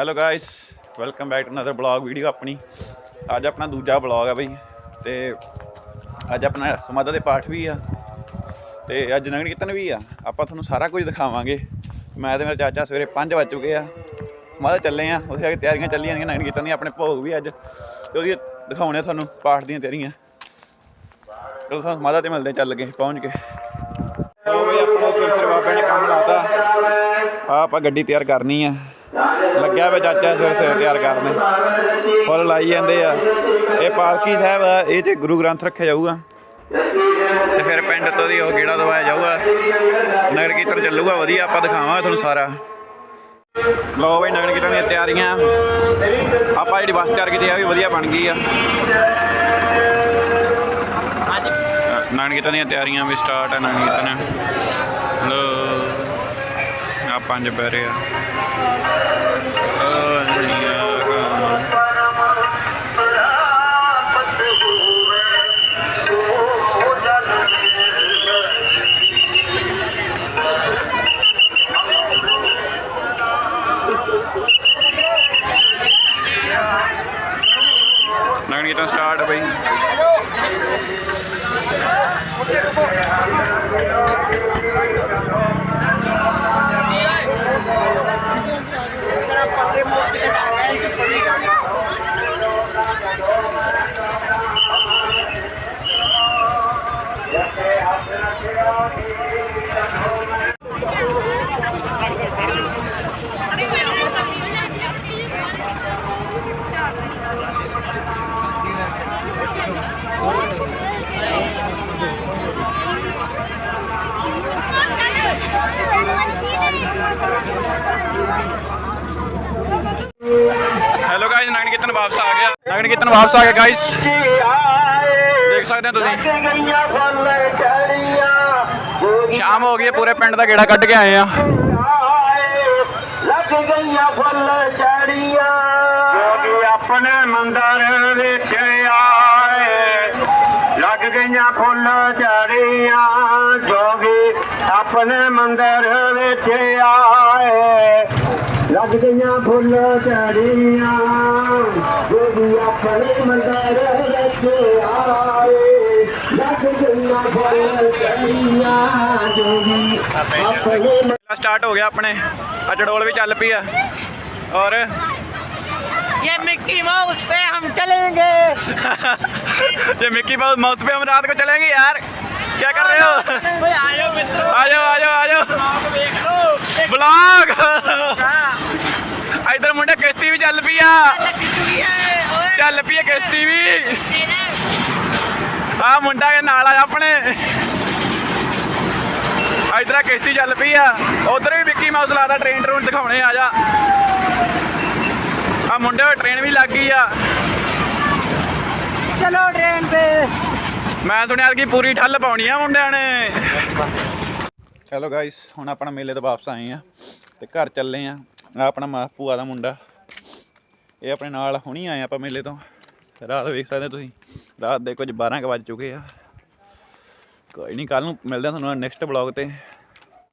Hello guys welcome back to another blog video ਆਪਣੀ। ਅੱਜ ਆਪਣਾ ਦੂਜਾ ਬਲੌਗ ਆ ਬਈ, ਤੇ ਅੱਜ ਆਪਣਾ ਸਮਾਧਾ ਦੇ ਪਾਠ ਵੀ ਆ। ਤੇ ਅੱਜ ਨਗਨ ਕੀਰਤਨ ਵੀ ਆ। ਆਪਾਂ ਤੁਹਾਨੂੰ ਸਾਰਾ ਕੁਝ ਦਿਖਾਵਾਂਗੇ। ਮੈਂ ਤੇ ਮੇਰਾ ਚਾਚਾ ਸਵੇਰੇ 5 ਵਜ ਚੁੱਕੇ ਆ। ਸਮਾਧਾ ਚੱਲੇ ਆ, ਉੱਥੇ ਆ ਕੇ ਤਿਆਰੀਆਂ ਚੱਲੀਆਂ ਜਾਂਦੀਆਂ ਨਗਨ ਕੀਰਤਨ ਦੀਆਂ, ਆਪਣੇ ਭੋਗ ਵੀ ਅੱਜ। ਤੇ ਉਹਦੀ ਦਿਖਾਉਣੇ ਆ ਤੁਹਾਨੂੰ ਪਾਠ ਦੀਆਂ ਤਿਆਰੀਆਂ। ਚਲੋ ਸਾਨੂੰ ਸਮਾਧਾ ਤੇ ਮਿਲਦੇ ਚੱਲ ਗਏ ਪਹੁੰਚ ਕੇ। ਚਲੋ ਬਈ, ਆਪਣਾ ਫਿਰ ਫਿਰ ਬਾਬੇ ਨੇ ਕੰਮ ਲਾਤਾ। ਆ ਆਪਾਂ ਗੱਡੀ ਤਿਆਰ ਕਰਨੀ ਆ। ਲੱਗਿਆ ਵੇ ਚਾਚਾ ਫਿਰ ਸਿਰ ਤਿਆਰ ਕਰਨੇ ਫੁੱਲ ਲਾਈ ਜਾਂਦੇ ਆ। ਇਹ ਪਾਲਕੀ ਸਾਹਿਬ ਆ ਇਹ ਚ ਗੁਰੂ ਗ੍ਰੰਥ ਰੱਖਿਆ ਜਾਊਗਾ। ਤੇ ਫਿਰ ਪਿੰਡ ਤੋਂ ਦੀ ਉਹ ਗੇੜਾ ਦਵਾਇਆ ਜਾਊਗਾ। ਨਗਰ ਕੀਰਤਨ ਚੱਲੂਗਾ, ਵਧੀਆ, ਆਪਾਂ ਦਿਖਾਵਾਂਗੇ ਤੁਹਾਨੂੰ ਸਾਰਾ। ਲਓ ਬਈ, ਨਗਰ ਕੀਰਤਨ ਦੀਆਂ ਤਿਆਰੀਆਂ। ਆਪਾਂ ਜਿਹੜੀ ਬੱਸ ਤਿਆਰ ਕੀਤੀ ਆ ਵੀ ਵਧੀਆ ਬਣ ਗਈ ਆ। ਨਗਰ ਕੀਰਤਨ ਦੀਆਂ ਤਿਆਰੀਆਂ ਵੀ ਸਟਾਰਟ ਆ, ਨਗਰ ਕੀਰਤਨ। ਲੋ ਆ ਪੰਜ ਪੈਰੇ ਆ ਓ ਨੀਆ ਗਾ ਨਗਰ ਕੀਰਤਨ ਸਟਾਰਟ ਬਈ Yeah. Hello guys Nagar Kirtan ਵਾਪਸ ਆ ਗਿਆ। ਨਗਨ ਕੀਰਤਨ ਵਾਪਸ ਆ ਗਿਆ ਗਾਇਸ ਦੇਖ ਸਕਦੇ ਹੋ ਤੁਸੀਂ। ਸ਼ਾਮ ਹੋ ਗਈ ਹੈ, ਪੂਰੇ ਪਿੰਡ ਦਾ ਗੇੜਾ ਕੱਢ ਕੇ ਆਏ ਆ। ਲੱਗ ਗਈਆਂ ਫੁੱਲ ਚੜੀਆਂ ਜੋਗੀ ਆਪਣੇ ਮੰਦਰ ਵਿੱਚ ਆਏ। ਲੱਗ ਗਈਆਂ ਫੁੱਲ ਚੜੀਆਂ ਜੋਗੀ ਆਪਣੇ ਮੰਦਰ ਵਿੱਚ ਆਏ। लग गया फुल चढ़िया गोबिया फले मंदर रखे आए लग गया फुल चढ़िया गोबिया स्टार्ट हो गया अपने। अजडोल भी चल पी है। और? ये मिक्की माउस पे हम चलेंगे। ये मिक्की माउस पे हम रात को चलेंगे यार। क्या कर रहे हो? आयो आयो आयो आयो। ब्लॉग ਚੱਲ ਪਿਆ ਚੱਲ ਪਿਆ ਕਿਸ਼ਤੀ ਵੀ। ਆ ਮੁੰਡਾ ਕੇ ਨਾਲ ਆ ਆਪਣੇ। ਇਧਰ ਕਿਸ਼ਤੀ ਚੱਲ ਪਈ ਆ। ਉਧਰ ਵੀ ਵਿੱਕੀ ਮਾਊਸ ਲਾਦਾ ਟ੍ਰੇਨ ਟਰੂਨ ਦਿਖਾਉਣੇ ਆ ਜਾ। ਆ ਮੁੰਡੇ ਟ੍ਰੇਨ ਵੀ ਲੱਗ ਗਈ ਆ। ਚਲੋ ਟ੍ਰੇਨ ਤੇ। ਮੈਂ ਸੁਣਿਆ ਕਿ ਪੂਰੀ ਠੱਲ ਪਾਉਣੀ ਆ ਮੁੰਡਿਆਂ ਨੇ। ਚਲੋ ਗਾਇਸ ਹੁਣ ਆਪਣਾ ਮੇਲੇ ਤੋਂ ਵਾਪਸ ਆਏ ਆ ਤੇ ਘਰ ਚੱਲੇ ਆ। ਆ ਆਪਣਾ ਮਾਪੂ ਦਾ ਮੁੰਡਾ। ਇਹ ਆਪਣੇ ਨਾਲ ਹੁਣੀ ਆਏ ਆਪਾਂ ਮੇਲੇ ਤੋਂ। ਰਾਤ ਵੇਖ ਸਕਦੇ ਤੁਸੀਂ। ਰਾਤ ਦੇ ਕੁਝ 12 ਕੁ ਵੱਜ ਚੁੱਕੇ ਆ। ਕੋਈ ਨਹੀਂ ਕੱਲ ਨੂੰ ਮਿਲਦੇ ਆ ਤੁਹਾਨੂੰ ਨੈਕਸਟ ਬਲੌਗ ਤੇ।